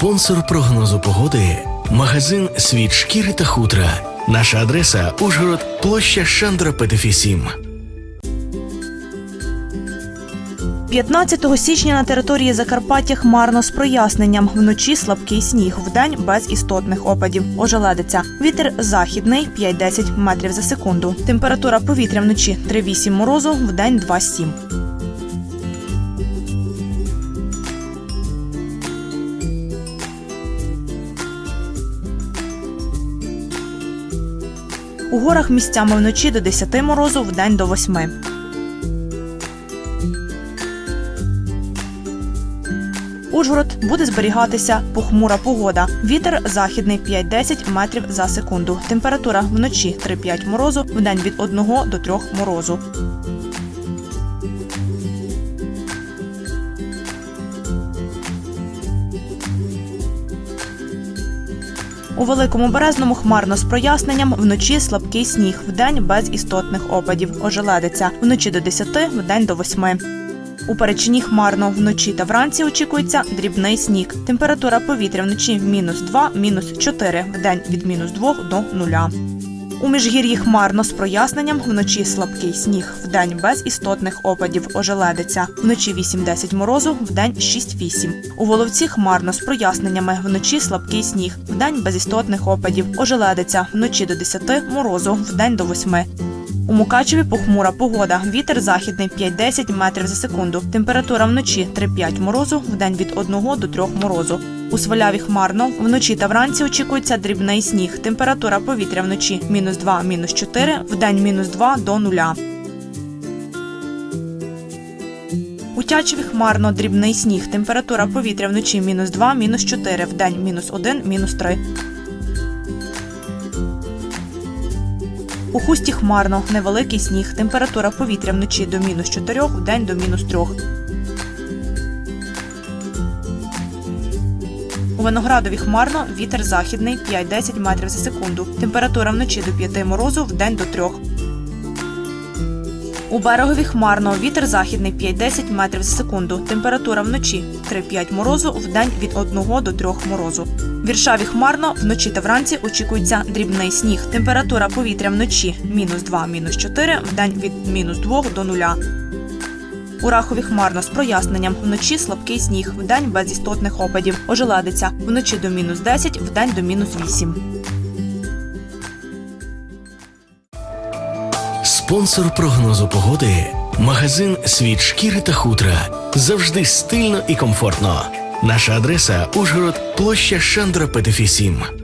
Спонсор прогнозу погоди магазин Світ шкіри та хутра. Наша адреса Ужгород, площа Шандра Петефі 7. 15 січня на території Закарпаття хмарно з проясненням. Вночі слабкий сніг, вдень без істотних опадів. Ожеледиця. Вітер західний 5-10 метрів за секунду. Температура повітря вночі 3-8 морозу, вдень 2-7. У горах місцями вночі до 10 морозу, вдень до 8. Ужгород буде зберігатися похмура погода. Вітер західний 5-10 метрів за секунду. Температура вночі 3-5 морозу, вдень від 1 до 3 морозу. У великому березному хмарно з проясненням, вночі слабкий сніг, вдень без істотних опадів. Ожеледиться Вночі до 10, вдень до 8. У перечині хмарно вночі та вранці очікується дрібний сніг. Температура повітря вночі мінус 2, мінус 4, вдень від мінус 2 до 0. У міжгір'ї хмарно з проясненням, вночі слабкий сніг, вдень без істотних опадів, ожеледиця. Вночі 8-10 морозу, вдень 6-8. У Воловці хмарно з проясненнями, вночі слабкий сніг, вдень без істотних опадів, ожеледиця. Вночі до 10 морозу, вдень до 8. У Мукачеві похмура погода. Вітер західний 5-10 метрів за секунду. Температура вночі 3-5 морозу, вдень від 1 до 3 морозу. У Сваляві хмарно. Вночі та вранці очікується дрібний сніг. Температура повітря вночі мінус 2, мінус 4, вдень мінус 2 до 0. У Тячеві хмарно дрібний сніг. Температура повітря вночі мінус 2, мінус 4, вдень мінус 1, мінус 3. У хусті хмарно, невеликий сніг. Температура повітря вночі до мінус 4, вдень до мінус 3. У Виноградові хмарно, вітер західний 5-10 метрів за секунду. Температура вночі до 5 морозу, вдень до 3. У берегові хмарно, вітер західний 5-10 метрів за секунду. Температура вночі 3-5 морозу, вдень від 1 до 3 морозу. В Віршаві хмарно, вночі та вранці очікується дрібний сніг. Температура повітря вночі мінус 2, мінус 4, вдень від мінус 2 до 0. У Рахові хмарно з проясненням. Вночі слабкий сніг, вдень без істотних опадів. Ожеладиця. Вночі до мінус 10, вдень до мінус 8. Спонсор прогнозу погоди магазин Світ шкіри та хутра. Завжди стильно і комфортно. Наша адреса Ужгород, площа Шандра Петефі 7.